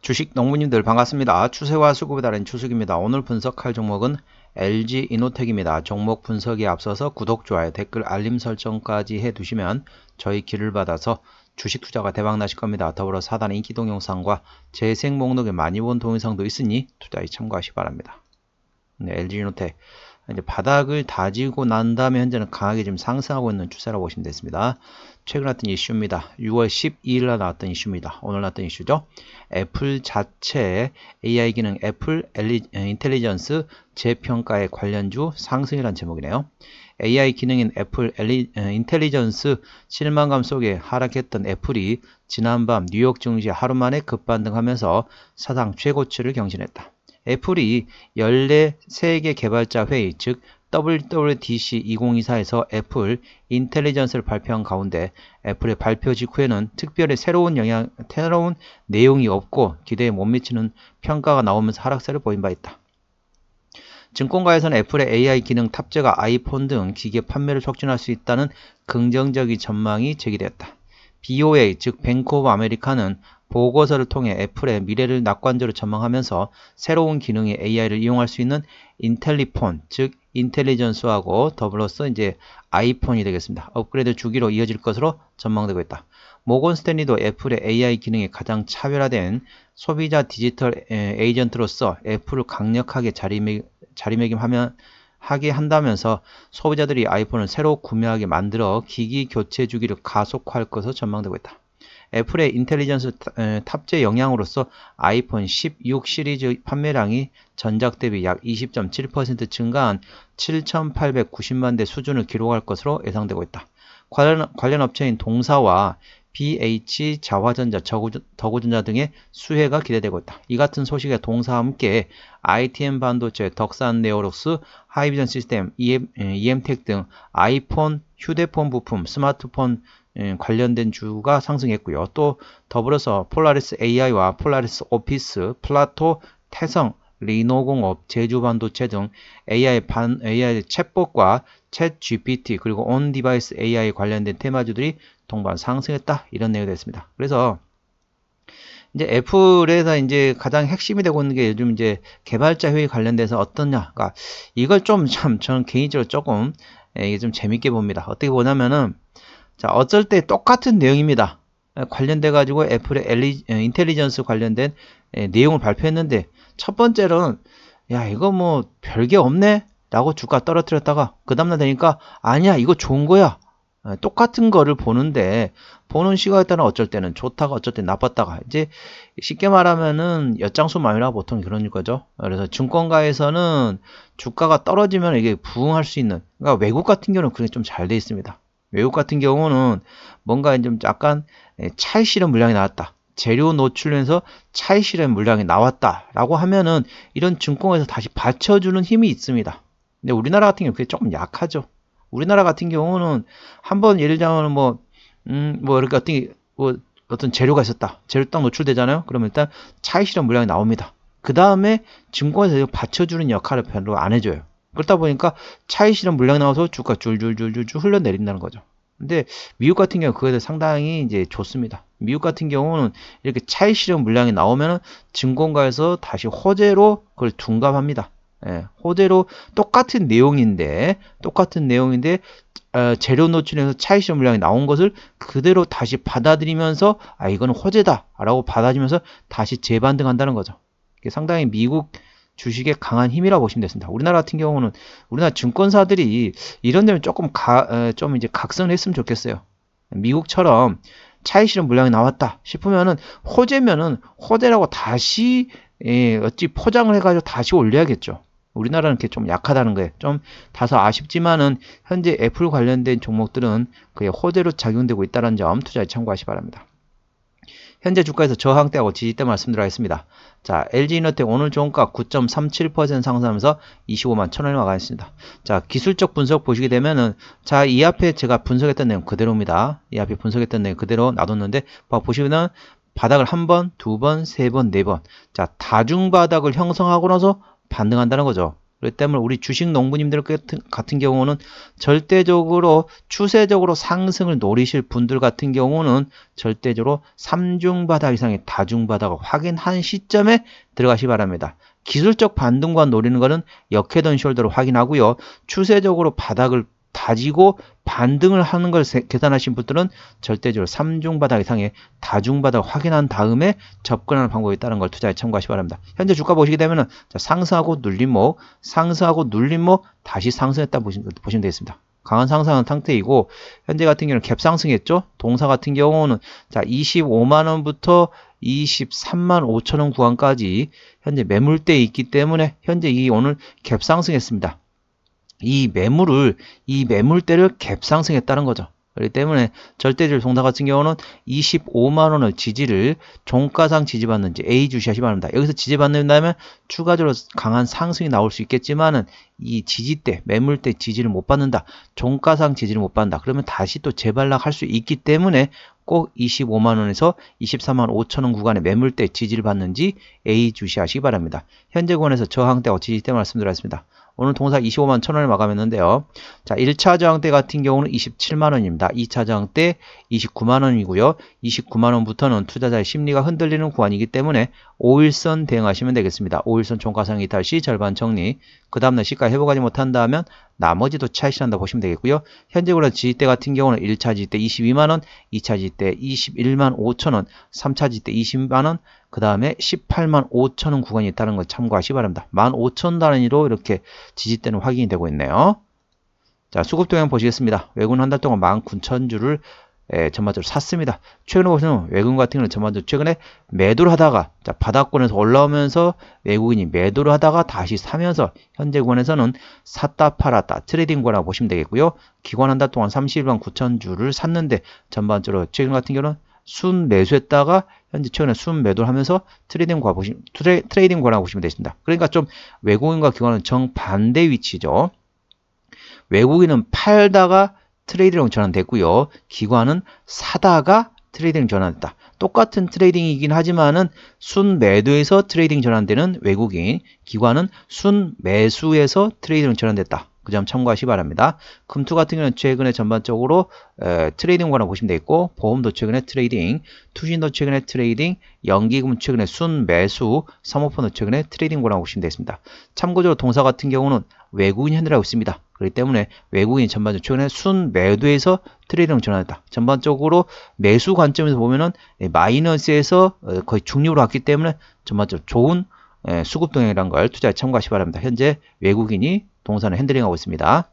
주식 농부님들 반갑습니다. 추세와 수급에 따른 추석입니다. 오늘 분석할 종목은 LG 이노텍입니다. 종목 분석에 앞서서 구독, 좋아요, 댓글, 알림 설정까지 해두시면 저희 길을 받아서 주식 투자가 대박 나실 겁니다. 더불어 사단 인기 동영상과 재생 목록에 많이 본 동영상도 있으니 투자에 참고하시기 바랍니다. 네, LG 이노텍 이제 바닥을 다지고 난 다음에 현재는 강하게 지금 상승하고 있는 추세라고 보시면 되겠습니다. 최근 나왔던 이슈입니다. 6월 12일 날 나왔던 이슈입니다. 오늘 나왔던 이슈죠. 애플 자체 AI 기능 애플 엘리, 인텔리전스 재평가에 관련주 상승이라는 제목이네요. AI 기능인 애플 엘리, 인텔리전스 실망감 속에 하락했던 애플이 지난밤 뉴욕 증시 하루 만에 급반등하면서 사상 최고치를 경신했다. 애플이 14세계 개발자 회의, 즉 WWDC 2024에서 애플 인텔리전스를 발표한 가운데 애플의 발표 직후에는 특별히 새로운 영향, 새로운 내용이 없고 기대에 못 미치는 평가가 나오면서 하락세를 보인 바 있다. 증권가에서는 애플의 AI 기능 탑재가 아이폰 등 기계 판매를 촉진할 수 있다는 긍정적인 전망이 제기되었다. BOA 즉 뱅크 오브 아메리카는 보고서를 통해 애플의 미래를 낙관적으로 전망하면서 새로운 기능의 AI를 이용할 수 있는 인텔리폰, 즉 인텔리전스하고 더불어서 이제 아이폰이 되겠습니다. 업그레이드 주기로 이어질 것으로 전망되고 있다. 모건 스탠리도 애플의 AI 기능이 가장 차별화된 소비자 디지털 에이전트로서 애플을 강력하게 자리매, 자리매김하면 하게 한다면서 소비자들이 아이폰을 새로 구매하게 만들어 기기 교체 주기를 가속화할 것으로 전망되고 있다. 애플의 인텔리전스 탑재 영향으로서 아이폰 16 시리즈 판매량이 전작 대비 약 20.7% 증가한 7,890만 대 수준을 기록할 것으로 예상되고 있다. 관련, 관련 업체인 동사와 BH, 자화전자, 더구전자 등의 수혜가 기대되고 있다. 이 같은 소식에 동사와 함께 ITM 반도체, 덕산 네오록스, 하이비전 시스템, EM, EM텍 등 아이폰, 휴대폰 부품, 스마트폰 예, 관련된 주가 상승했고요. 또 더불어서 폴라리스 AI와 폴라리스 오피스, 플라토, 태성, 리노공업, 제주반도체 등 AI 반 AI 챗봇과 챗 GPT 그리고 온 디바이스 AI 관련된 테마주들이 동반 상승했다 이런 내용이 됐습니다. 그래서 이제 애플에서 이제 가장 핵심이 되고 있는 게 요즘 이제 개발자 회의 관련돼서 어떠냐. 그러니까 이걸 좀 참 저는 개인적으로 조금 예, 이게 좀 재밌게 봅니다. 어떻게 보냐면은 자, 어쩔 때 똑같은 내용입니다. 관련돼 가지고 애플의 엘리, 인텔리전스 관련된 내용을 발표했는데 첫 번째로는 야 이거 뭐 별게 없네? 라고 주가 떨어뜨렸다가 그 다음날 되니까 아니야 이거 좋은 거야. 똑같은 거를 보는데 보는 시각에 따라 어쩔 때는 좋다가 어쩔 때 나빴다가 이제 쉽게 말하면은 엿장수 마이라 보통 그런 거죠. 그래서 증권가에서는 주가가 떨어지면 이게 부응할 수 있는 그러니까 외국 같은 경우는 그게 좀 잘 돼 있습니다. 외국 같은 경우는 뭔가 좀 약간 차익 실현 물량이 나왔다. 재료 노출에서 차익 실현 물량이 나왔다라고 하면은 이런 증권에서 다시 받쳐주는 힘이 있습니다. 근데 우리나라 같은 경우 그게 조금 약하죠. 우리나라 같은 경우는 한번 예를 들자면 뭐, 음, 뭐 이렇게 어떤, 뭐 어떤 재료가 있었다. 재료 딱 노출되잖아요. 그러면 일단 차익 실현 물량이 나옵니다. 그 다음에 증권에서 받쳐주는 역할을 별로 안 해줘요. 그렇다 보니까 차익 실현 물량이 나와서 주가 줄줄줄줄줄 흘러내린다는 거죠. 근데 미국 같은 경우 그거에 대해 상당히 이제 좋습니다. 미국 같은 경우는 이렇게 차익 실현 물량이 나오면 증권가에서 다시 호재로 그걸 둔갑합니다. 예, 호재로 똑같은 내용인데 똑같은 내용인데 어, 재료 노출에서 차익 실현 물량이 나온 것을 그대로 다시 받아들이면서 아 이거는 호재다라고 받아들이면서 다시 재반등한다는 거죠. 상당히 미국 주식의 강한 힘이라고 보시면 되습니다. 우리나라 같은 경우는 우리나라 증권사들이 이런 데는 조금 가, 좀 이제 각성을 했으면 좋겠어요. 미국처럼 차익 실현 물량이 나왔다 싶으면은 호재면은 호재라고 다시 예, 어찌 포장을 해가지고 다시 올려야겠죠. 우리나라는 이렇게 좀 약하다는 거예요. 좀 다소 아쉽지만은 현재 애플 관련된 종목들은 그의 호재로 작용되고 있다는 점 투자에 참고하시 기 바랍니다. 현재 주가에서 저항대하고 지지대 말씀드리겠습니다. 자, LG이노텍 오늘 종가 9.37% 상승하면서 25만 1천원에 마감했습니다. 자, 기술적 분석 보시게 되면은 자, 이 앞에 제가 분석했던 내용 그대로입니다. 이 앞에 분석했던 내용 그대로 놔뒀는데 보시면은 바닥을 한 번, 두 번, 세 번, 네 번. 자, 다중 바닥을 형성하고 나서 반등한다는 거죠. 그렇기 때문에 우리 주식 농부님들 같은, 같은 경우는 절대적으로 추세적으로 상승을 노리실 분들 같은 경우는 절대적으로 3중 바닥 이상의 다중 바닥을 확인한 시점에 들어가시 기 바랍니다. 기술적 반등과 노리는 것은 역회전 숄더로 확인하고요. 추세적으로 바닥을 다지고 반등을 하는 걸 계산하신 분들은 절대적으로 3중 바닥 이상의 다중 바닥 확인한 다음에 접근하는 방법이 있다는 걸 투자에 참고하시기 바랍니다. 현재 주가 보시게 되면은 상승하고 눌림목, 상승하고 눌림목 다시 상승했다 보시면, 보시면 되겠습니다. 강한 상승한 상태이고 현재 같은 경우는 갭 상승했죠. 동사 같은 경우는 자 25만 원부터 23만 5천 원 구간까지 현재 매물대에 있기 때문에 현재 이 오늘 갭 상승했습니다. 이 매물을 이 매물대를 갭상승했다는 거죠. 그렇기 때문에 절대적 종사 같은 경우는 25만 원을 지지를 종가상 지지받는지 A 주시하시 기 바랍니다. 여기서 지지받는다면 추가적으로 강한 상승이 나올 수 있겠지만은 이 지지대 매물대 지지를 못 받는다. 종가상 지지를 못 받는다. 그러면 다시 또 재발락할 수 있기 때문에 꼭 25만 원에서 24만 5천 원 구간의 매물대 지지를 받는지 A 주시하시기 바랍니다. 현재 구간에서 저항대와 지지대 말씀드렸습니다. 오늘 동사 25만 1000원을 마감했는데요. 자, 1차 저항대 같은 경우는 27만 원입니다. 2차 저항대 29만 원이고요. 29만 원부터는 투자자의 심리가 흔들리는 구간이기 때문에 5일선 대응하시면 되겠습니다. 5일선 종가상이 다시 절반 정리. 그 다음날 시가 회복하지 못한다면 나머지도 차익실한다 보시면 되겠고요. 현재 그런 지지대 같은 경우는 1차 지지대 22만원, 2차 지지대 21만 5천원, 3차 지지대 20만원, 그 다음에 18만 5천원 구간이 있다는 걸 참고하시기 바랍니다. 15,000 단위로 이렇게 지지대는 확인이 되고 있네요. 자, 수급 동향 보시겠습니다. 외국은 한 달 동안 19,000주를 예, 전반적으로 샀습니다. 최근에 보시면 외국인 같은 경우는 전반적으로 최근에 매도를 하다가 자, 바닥권에서 올라오면서 외국인이 매도를 하다가 다시 사면서 현재 권에서는 샀다 팔았다 트레이딩 권이라고 보시면 되겠고요. 기관 한 달 동안 31만 9천 주를 샀는데 전반적으로 최근 같은 경우는 순 매수했다가 현재 최근에 순 매도를 하면서 트레이딩 과 보시면 트레, 트레이딩 권이라고 보시면 되십니다. 그러니까 좀 외국인과 기관은 정반대 위치죠. 외국인은 팔다가 트레이딩으로 전환됐고요. 기관은 사다가 트레이딩 전환됐다. 똑같은 트레이딩이긴 하지만은 순 매도에서 트레이딩 전환되는 외국인, 기관은 순 매수에서 트레이딩 전환됐다. 그 점 참고하시 기 바랍니다. 금투 같은 경우는 최근에 전반적으로 에, 트레이딩 관련 보시면 되겠고 보험도 최근에 트레이딩, 투신도 최근에 트레이딩, 연기금 최근에 순 매수, 사모펀도 최근에 트레이딩 관련 보시면 되겠습니다. 참고적으로 동사 같은 경우는 외국인 현대라고 있습니다. 그렇기 때문에 외국인 전반적으로 최근에 순 매도에서 트레이딩 전환했다. 전반적으로 매수 관점에서 보면은 마이너스에서 어, 거의 중립으로 왔기 때문에 전반적으로 좋은 수급 동향이라는 걸 투자에 참고하시기 바랍니다. 현재 외국인이 동산을 핸들링하고 있습니다.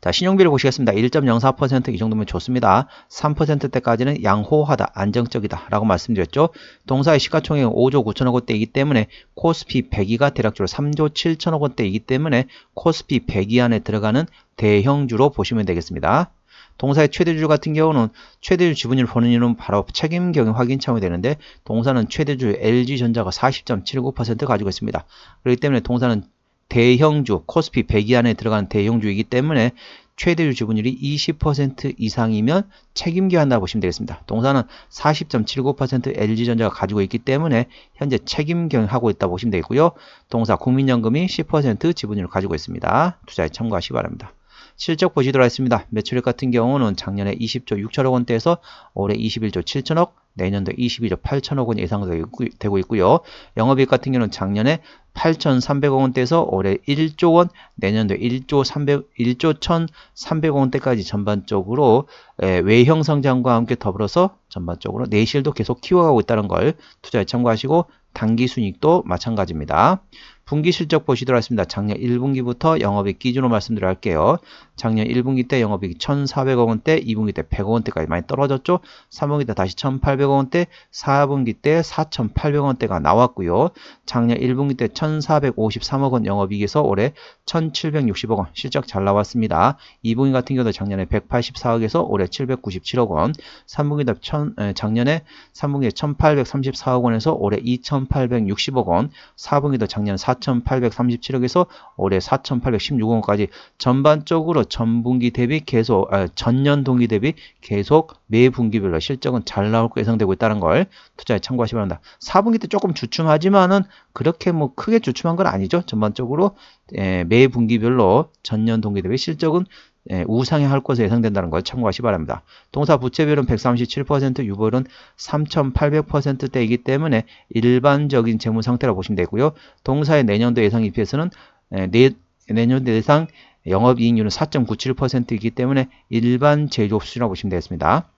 자, 신용비를 보시겠습니다. 1.04%이 정도면 좋습니다. 3%대까지는 양호하다, 안정적이다 라고 말씀드렸죠. 동사의 시가총액은 5조 9천억 원대이기 때문에 코스피 100위가 대략적으로 3조 7천억 원대이기 때문에 코스피 100위 안에 들어가는 대형주로 보시면 되겠습니다. 동사의 최대주 같은 경우는 최대주 지분율 보는 이유는 바로 책임 경영 확인 차원이 되는데 동사는 최대주 LG전자가 40.79% 가지고 있습니다. 그렇기 때문에 동사는 대형주, 코스피 100위 안에 들어가는 대형주이기 때문에 최대주 지분율이 20% 이상이면 책임져야 한다 보시면 되겠습니다. 동사는 40.79% LG전자가 가지고 있기 때문에 현재 책임경하고 있다 보시면 되겠고요. 동사 국민연금이 10% 지분율을 가지고 있습니다. 투자에 참고하시기 바랍니다. 실적 보시도록 하겠습니다. 매출액 같은 경우는 작년에 20조 6천억 원대에서 올해 21조 7천억, 내년도 22조 8천억 원 예상되고 있고요. 영업이익 같은 경우는 작년에 8,300억 원대에서 올해 1조 원, 내년도 1조 300, 1조 1,300억 원대까지 전반적으로 외형 성장과 함께 더불어서 전반적으로 내실도 계속 키워가고 있다는 걸 투자에 참고하시고 단기 순익도 마찬가지입니다. 분기 실적 보시도록 하겠습니다. 작년 1분기부터 영업이익 기준으로 말씀드려 할게요. 작년 1분기 때 영업이익 1,400억 원대, 2분기 때 100억 원대까지 많이 떨어졌죠. 3분기 때 다시 1,800억 원대, 4분기 때 4,800억 원대가 나왔고요. 작년 1분기 때 1,453억 원 영업이익에서 올해 1,760억 원 실적 잘 나왔습니다. 2분기 같은 경우도 작년에 184억에서 올해 797억 원, 3분기도 천, 에, 작년에 3분기에 1,834억 원에서 올해 2,860억 원, 4분기도 작년 4 4,837억에서 올해 4,816억까지 전반적으로 전분기 대비 계속 아, 전년 동기 대비 계속 매 분기별로 실적은 잘 나올 거 예상되고 있다는 걸 투자에 참고하시 기 바랍니다. 4분기 때 조금 주춤하지만은 그렇게 뭐 크게 주춤한 건 아니죠. 전반적으로 예, 매 분기별로 전년 동기 대비 실적은 예, 우상향 할 것으로 예상된다는 걸 참고하시 기 바랍니다. 동사 부채비율은 137%, 유보율은 3,800%대이기 때문에 일반적인 재무 상태라고 보시면 되고요. 동사의 내년도 예상 EPS는 예, 내, 내년도 예상 영업이익률은 4.97%이기 때문에 일반 제조업 수준이라고 보시면 되겠습니다.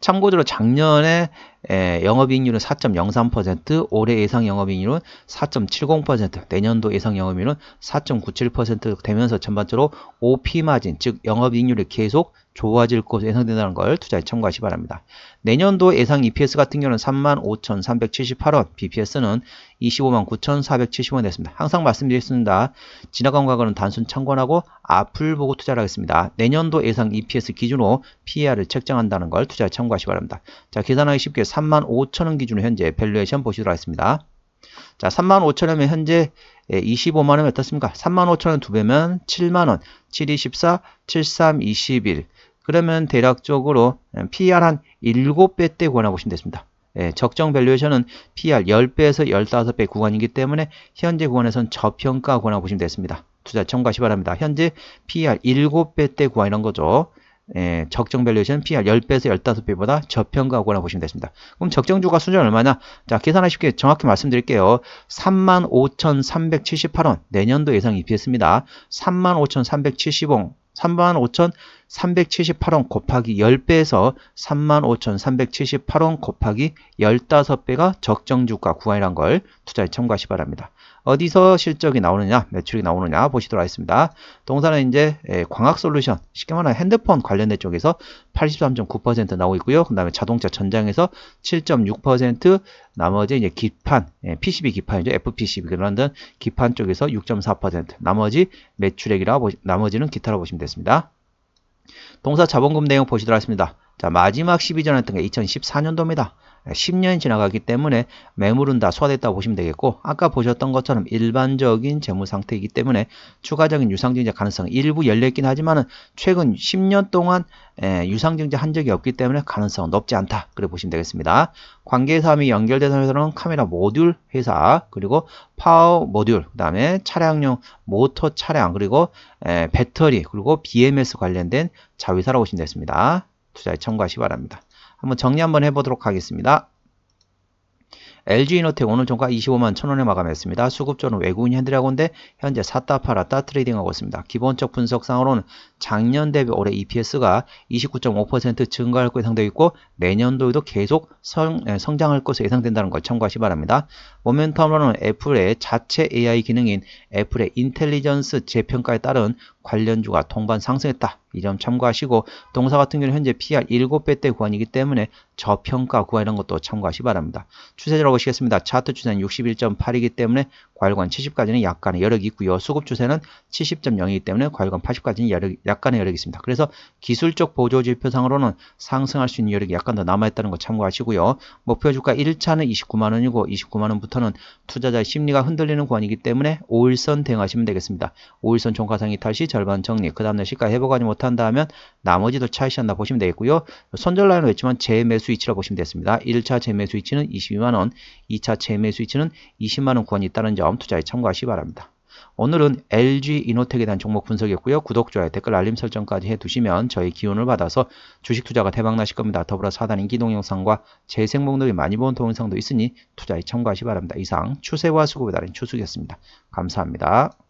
참고적으로 작년에 영업이익률은 4.03%, 올해 예상 영업이익률은 4.70%, 내년도 예상 영업이익률은 4.97% 되면서 전반적으로 OP 마진, 즉 영업이익률이 계속 좋아질 것으로 예상된다는 걸 투자에 참고하시 기 바랍니다. 내년도 예상 EPS 같은 경우는 35,378원, BPS는 25만 9,470원 됐습니다. 항상 말씀드렸습니다. 지나간 과거는 단순 참고하고 앞을 보고 투자를 하겠습니다. 내년도 예상 EPS 기준으로 PER을 책정한다는 걸 투자에 참고하시 기 바랍니다. 자, 계산하기 쉽게 35,000원 기준으로 현재 밸류에이션 보시도록 하겠습니다. 자, 35,000원이면 현재 25만원이 어떻습니까? 35,000원 두 배면 7만원, 7, 24, 73, 21. 그러면 대략적으로 PER 한 7배 때 구간하고 보시면 됐습니다. 예, 적정 밸류에이션은 PER 10배에서 15배 구간이기 때문에 현재 구간에선 저평가 구간하고 보시면 됐습니다. 투자 참고하시 기 바랍니다. 현재 PER 7배 때 구간이란 거죠. 예, 적정 밸류에이션 PR 10배에서 15배보다 저평가하거나 보시면 되겠습니다. 그럼 적정 주가 수준 얼마냐? 자, 계산하기 쉽게 정확히 말씀드릴게요. 35,378원 내년도 예상 EPS입니다. 35,370원 35,378원 곱하기 10배에서 35,378원 곱하기 15배가 적정 주가 구간이란 걸 투자에 참고하시 기 바랍니다. 어디서 실적이 나오느냐, 매출이 나오느냐 보시도록 하겠습니다. 동사는 이제 예, 광학 솔루션, 쉽게 말하면 핸드폰 관련된 쪽에서 83.9% 나오고 있고요. 그 다음에 자동차 전장에서 7.6%, 나머지 이제 기판, PCB 예, 기판이죠. FPCB 그런 기판 쪽에서 6.4%, 나머지 매출액이라 보, 나머지는 기타로 보시면 됐습니다. 동사 자본금 내용 보시도록 하겠습니다. 자, 마지막 12전 했던 게 2014년도입니다. 10년이 지나가기 때문에 매물은 다 소화됐다고 보시면 되겠고 아까 보셨던 것처럼 일반적인 재무 상태이기 때문에 추가적인 유상증자 가능성이 일부 열려있긴 하지만 최근 10년 동안 유상증자 한 적이 없기 때문에 가능성은 높지 않다. 그래 보시면 되겠습니다. 관계사항이 연결된 회사는 카메라 모듈 회사 그리고 파워 모듈 그 다음에 차량용 모터 차량 그리고 배터리 그리고 BMS 관련된 자회사라고 보시면 되겠습니다. 투자에 참고하시기 바랍니다 한번 정리 한번 해보도록 하겠습니다. LG이노텍 오늘 종가 25만 1천원에 마감했습니다. 수급조는 외국인 현대라고인데 현재 샀다 팔았다 트레이딩하고 있습니다. 기본적 분석상으로는 작년 대비 올해 EPS가 29.5% 증가할 것으로 예상되어 있고 내년도에도 계속 성, 성장할 것으로 예상된다는 걸 참고하시 기 바랍니다. 모멘텀으로는 애플의 자체 AI 기능인 애플의 인텔리전스 재평가에 따른 관련주가 동반 상승했다. 이 점 참고하시고 동사 같은 경우는 현재 PR 7배대 구간이기 때문에 저평가 구간 이런 것도 참고하시 기 바랍니다. 추세적으로 보시겠습니다. 차트 추세는 61.8이기 때문에 과일관 70까지는 약간의 여력이 있고요. 수급 추세는 70.0이기 때문에 과일관 80까지는 여력, 약간의 여력이 있습니다. 그래서 기술적 보조 지표상으로는 상승할 수 있는 여력이 약간 더 남아있다는 거 참고하시고요. 목표 주가 1차는 29만원이고 29만원부터는 투자자의 심리가 흔들리는 구간이기 때문에 5일선 대응하시면 되겠습니다. 5일선 종가상 이 탈 시 절반 정리 그 다음날 시가 회복하지 못한다 하면 나머지도 차이시한다 보시면 되겠고요. 손절 라인은 했지만 재매수 위치라고 보시면 되겠습니다. 1차 재매수 위치는 22만원 2차 재매수 위치는 20만원 구간이 있다는 점 투자에 참고하시기 바랍니다. 오늘은 LG 이노텍에 대한 종목 분석이었고요. 구독, 좋아요, 댓글, 알림 설정까지 해두시면 저희 기운을 받아서 주식 투자가 대박나실 겁니다. 더불어 사단 인 기 동 영상과 재생 목록이 많이 본 동영상도 있으니 투자에 참고하시 기 바랍니다. 이상 추세와 수급에 따른 추수이었습니다. 감사합니다.